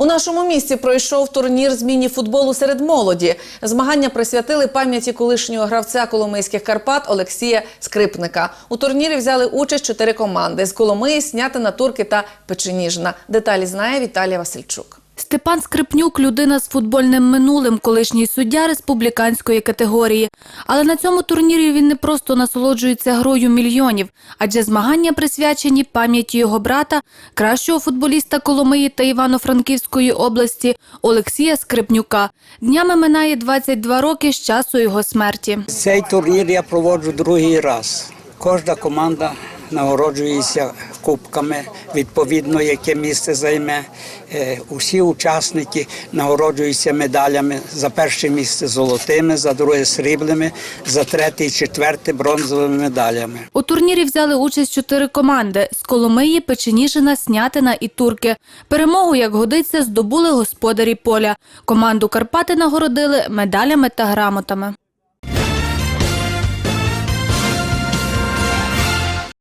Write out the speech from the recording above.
У нашому місті пройшов турнір з міні-футболу серед молоді. Змагання присвятили пам'яті колишнього гравця Коломийських Карпат Олексія Скрипника. У турнірі взяли участь чотири команди з Коломиї, Снятина, Турки та Печеніжна. Деталі знає Віталія Васильчук. Степан Скрипнюк – людина з футбольним минулим, колишній суддя республіканської категорії. Але на цьому турнірі він не просто насолоджується грою мільйонів, адже змагання присвячені пам'яті його брата, кращого футболіста Коломиї та Івано-Франківської області Олексія Скрипнюка. Днями минає 22 роки з часу його смерті. Цей турнір я проводжу другий раз. Кожна команда нагороджується кубками, відповідно, яке місце займе. Е, Усі учасники нагороджуються медалями за перше місце золотими, за друге сріблими, за третє і четверте бронзовими медалями. У турнірі взяли участь чотири команди – з Коломиї, Печеніжина, Снятина і Турки. Перемогу, як годиться, здобули господарі поля. Команду Карпати нагородили медалями та грамотами.